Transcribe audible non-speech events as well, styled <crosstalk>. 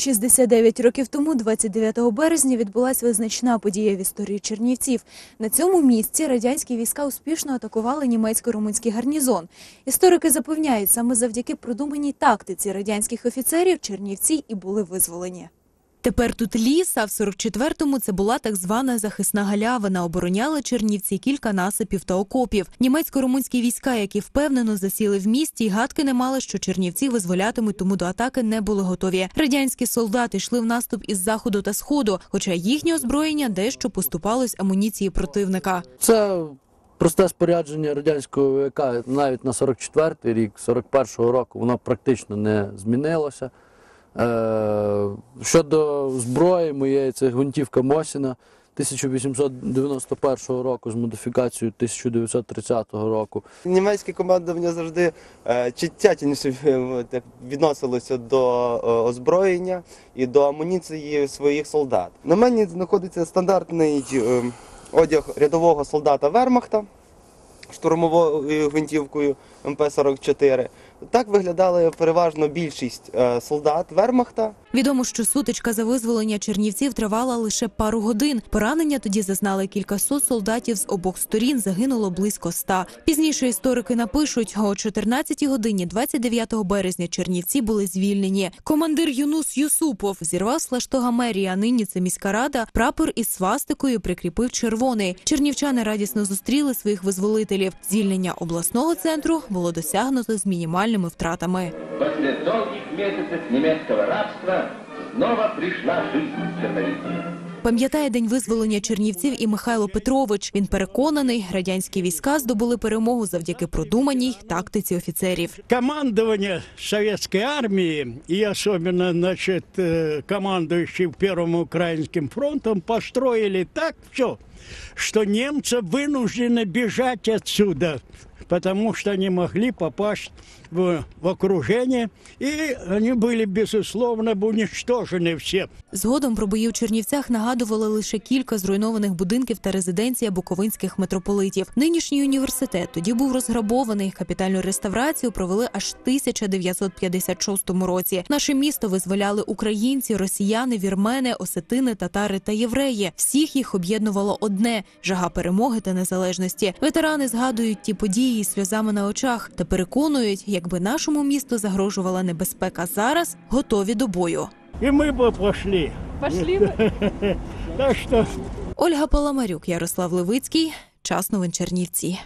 69 років тому, 29 березня, відбулася визначна подія в історії Чернівців. На цьому місці радянські війська успішно атакували німецько-румунський гарнізон. Історики запевняють, саме завдяки продуманій тактиці радянських офіцерів Чернівці і були визволені. Тепер тут ліс, а в 44-му це була так звана захисна галявина. Обороняли Чернівці кілька насипів та окопів. Німецько-румунські війська, які впевнено засіли в місті, й гадки не мали, що Чернівці визволятимуть, тому до атаки не були готові. Радянські солдати йшли в наступ із заходу та сходу, хоча їхнє озброєння дещо поступалось амуніції противника. Це просте спорядження радянського ВК навіть на 44-й рік, 41-го року, воно практично не змінилося. Е, щодо зброї моєї, це гвинтівка Мосіна 1891 року з модифікацією 1930 року. Німецьке командування завжди е, чи тятініше е, відносилося до озброєння і до амуніції своїх солдат. На мені знаходиться стандартний одяг рядового солдата Вермахта штурмовою гвинтівкою МП-44. Так виглядали переважно більшість е, солдат Вермахта. Відомо, що сутичка за визволення Чернівців тривала лише пару годин. Поранення тоді зазнали кількасот солдатів з обох сторін. Загинуло близько ста. Пізніше історики напишуть, о 14 годині 29 березня Чернівці були звільнені. Командир Юнус Юсупов зірвав з флаштога мерії, а нині це міська рада. Прапор із свастикою прикріпив червоний. Чернівчани радісно зустріли своїх визволителів. Звільнення обласного центру було досягнуто з мінімальними втратами. После долгих месяцев немецкого рабства снова пришла жизнь в Черновицы. Пам'ятає день визволення Чернівців і Михайло Петрович. Він переконаний, радянські війська здобули перемогу завдяки продуманій тактиці офіцерів. командование советской армии и особенно, значит, э, командующий Первым Украинским фронтом построили так все, что немцы вынуждены бежать отсюда, потому что они могли попасть в, в окружение, и они были, безусловно, уничтожены все. Згодом про бої в Чернівцях нагадували лише кілька зруйнованих будинків та резиденція буковинських митрополитів. Нинішній університет тоді був розграбований. Капітальну реставрацію провели аж в 1956 році. Наше місто визволяли українці, росіяни, вірмени, осетини, татари та євреї. Всіх їх об'єднувало одне жага перемоги та незалежності. Ветерани згадують ті події сльозами на очах та переконують, якби нашому місту загрожувала небезпека зараз, готові до бою. І ми б пошли. Пошли. <laughs> Так що Ольга Паламарюк, Ярослав Левицький. Час новин Чернівці.